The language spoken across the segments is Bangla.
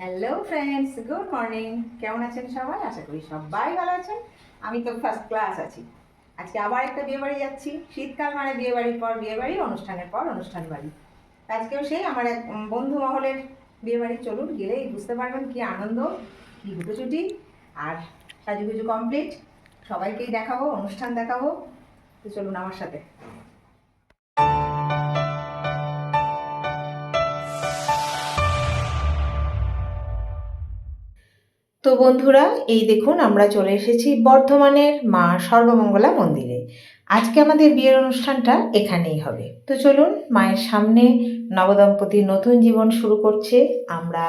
হ্যালো ফ্রেন্ডস গুড মর্নিং কেমন আছেন সবাই? আশা করি সবাই ভালো আছেন। আমি তো ফার্স্ট ক্লাস আছি। আজকে আবার একটা বিয়ে বাড়ি যাচ্ছি। শীতকাল মানে বিয়ে বাড়ির পর বিয়ে বাড়ি, অনুষ্ঠানের পর অনুষ্ঠান বাড়ি। আজকেও সেই আমার এক বন্ধু মহলের বিয়ে বাড়ি চলুন, গেলেই বুঝতে পারবেন কি আনন্দ, কি হুটোচুটি আর সাজুগুজু কমপ্লিট সবাইকেই দেখাবো, অনুষ্ঠান দেখাবো। তো চলুন আমার সাথে। তো বন্ধুরা এই দেখুন আমরা চলে এসেছি বর্ধমানের মা সর্বমঙ্গলা মন্দিরে। আজকে আমাদের বিয়ের অনুষ্ঠানটা এখানেই হবে। তো চলুন, মায়ের সামনে নবদম্পতি নতুন জীবন শুরু করছে। আমরা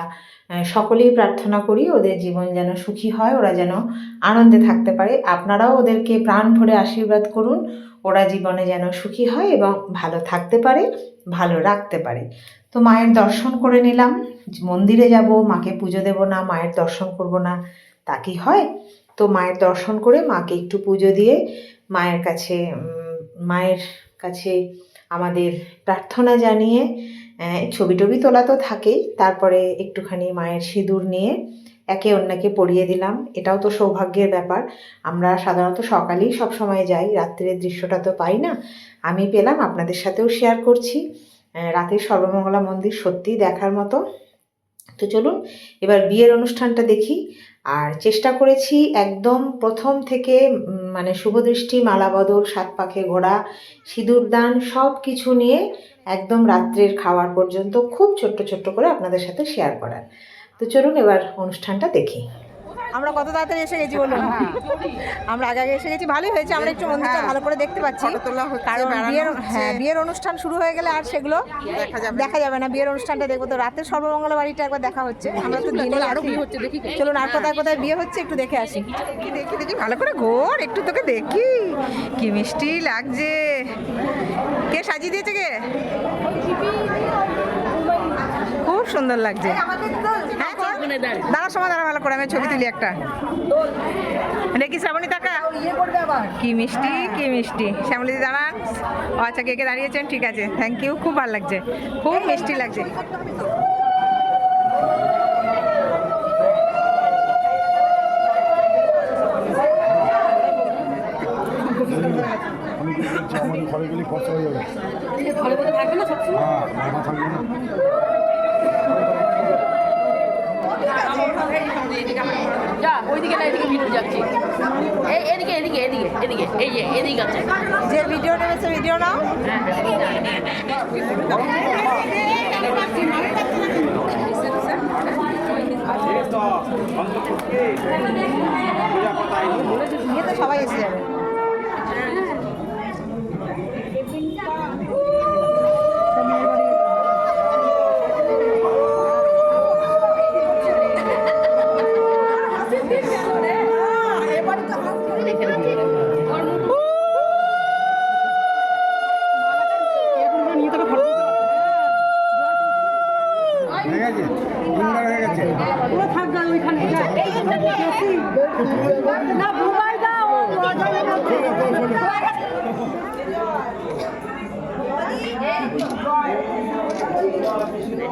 সকলেই প্রার্থনা করি ওদের জীবন যেন সুখী হয়, ওরা যেন আনন্দে থাকতে পারে। আপনারাও ওদেরকে প্রাণ ভরে আশীর্বাদ করুন। ওরা জীবনে যেন সুখী হয় এবং ভালো থাকতে পারে, ভালো রাখতে পারে। তো মায়ের দর্শন করে নিলাম। মন্দিরে যাব, মাকে পুজো দেব না, মায়ের দর্শন করব না, তা কি হয়? তো মায়ের দর্শন করে মাকে একটু পুজো দিয়ে মায়ের কাছে মায়ের কাছে আমাদের প্রার্থনা জানিয়ে ছবি টবি তোলা তো থাকেই। তারপরে একটুখানি মায়ের সিঁদুর নিয়ে একে অন্যকে পরিয়ে দিলাম। এটাও তো সৌভাগ্যের ব্যাপার। আমরা সাধারণত সকালেই সব সময় যাই, রাত্রের দৃশ্যটা তো পাই না। আমি পেলাম, আপনাদের সাথেও শেয়ার করছি। রাতের সর্বমঙ্গলা মন্দির সত্যিই দেখার মতো। তো চলুন, এবার বিয়ের অনুষ্ঠানটা দেখি। আর চেষ্টা করেছি একদম প্রথম থেকে মানে শুভদৃষ্টি মালাবদল সাত পাখে ঘোড়া সিঁদুরদান সব কিছু নিয়ে একদম রাত্রের খাওয়ার পর্যন্ত খুব ছোট্ট ছোট্ট করে আপনাদের সাথে শেয়ার করার। তো চলুন এবার অনুষ্ঠানটা দেখি। আমরা কত তাড়াতাড়ি এসে গেছি বলুন? আমরা আগে আগে এসে গেছি ভালোই হয়েছে আমরা একটু মন্দিরটা ভালো করে দেখতে পাচ্ছি। কারণ বিয়ের হ্যাঁ বিয়ের অনুষ্ঠান শুরু হয়ে গেলে আর সেগুলো দেখা যাবে না। বিয়ের অনুষ্ঠানটা দেখব তো রাতের সর্বমঙ্গলা বাড়িটা একবার দেখা হচ্ছে। আমরা তো দিনে আরও বিয়ে হচ্ছে দেখি চলুন আর কোথায় কোথায় বিয়ে হচ্ছে একটু দেখে আসি। দেখি দেখি ভালো করে ঘোর একটু তোকে দেখি। কি মিষ্টি লাগছে। কে সাজিয়ে দিয়েছে কে? খুব সুন্দর লাগছে। হ্যাঁ, দাঁড়া সময় দাঁড়া ভালো করে আমি ছবি তুলি একটা। দেখি শ্রাবণী টাকা কি? মিষ্টি কি মিষ্টি। শ্যামলিদি দাঁড়ান ও আচ্ছা কে কে দাঁড়িয়েছেন? ঠিক আছে। থ্যাংক ইউ খুব ভালো লাগছে। খুব মিষ্টি লাগছে। কি ঘরে গেলে খরচা হয়ে যাবে। হ্যাঁ থাকবে না। যা ওইদিকে না এদিকে ভিডিও যাচ্ছে। এই এদিকে এদিকে এদিকে এদিকে এই যে এদিকে আছে। যে ভিডিও নেমেছে ভিডিও নাও। সবাই এসে যাবে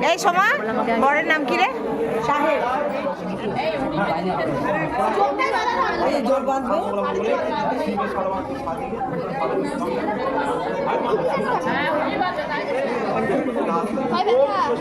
এই সমা বরের নাম কি রে? সাহেব। যথা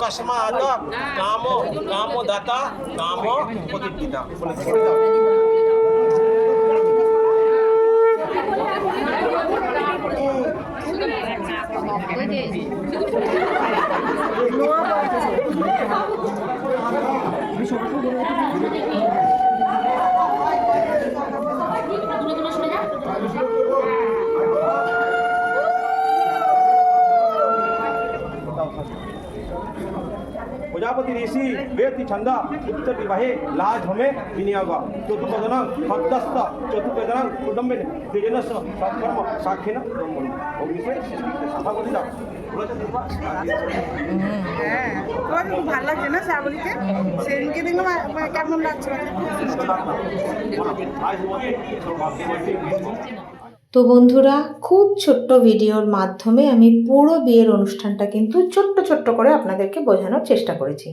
কসমাদ কাম কামদাতা কাম প্রতিপিতা ಪ್ರಜಾಪತಿ ಋಷಿ ವೇತಿ ಛಂದ ಉತ್ತರ ವಿವಾಹೆ ಲಾಜ್ ಹಮೆ ವಿನಿಯೋಗ ಚತುರ್ಪದನ ಭಕ್ತಸ್ಥ ಚತುರ್ಪದನ ಕುಟುಂಬಿನ ತ್ರಿಜನಸ್ಸ ಸತ್ಕರ್ಮ ಸಾಕ್ಷಿನ ಬ್ರಹ್ಮಣ অগ্নিশে সভাপতি দাও ভালো লাগছে না শ্রাবণীকে সেদিনকে দিন কেমন লাগছে তো বন্ধুরা, খুব ছোট্ট ভিডিওর মাধ্যমে আমি পুরো বিয়ের অনুষ্ঠানটা কিন্তু ছোট্ট ছোট্ট করে আপনাদেরকে বোঝানোর চেষ্টা করেছি।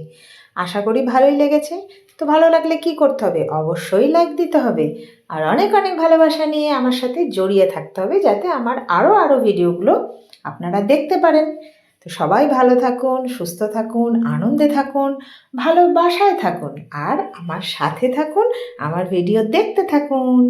আশা করি ভালোই লেগেছে। তো ভালো লাগলে কি করতে হবে? অবশ্যই লাইক দিতে হবে। আর অনেক অনেক ভালোবাসা নিয়ে আমার সাথে জড়িয়ে থাকতে হবে যাতে আমার আরও আরও ভিডিওগুলো আপনারা দেখতে পারেন। তো সবাই ভালো থাকুন, সুস্থ থাকুন, আনন্দে থাকুন ভালোবাসায় থাকুন, আর আমার সাথে থাকুন, আমার ভিডিও দেখতে থাকুন।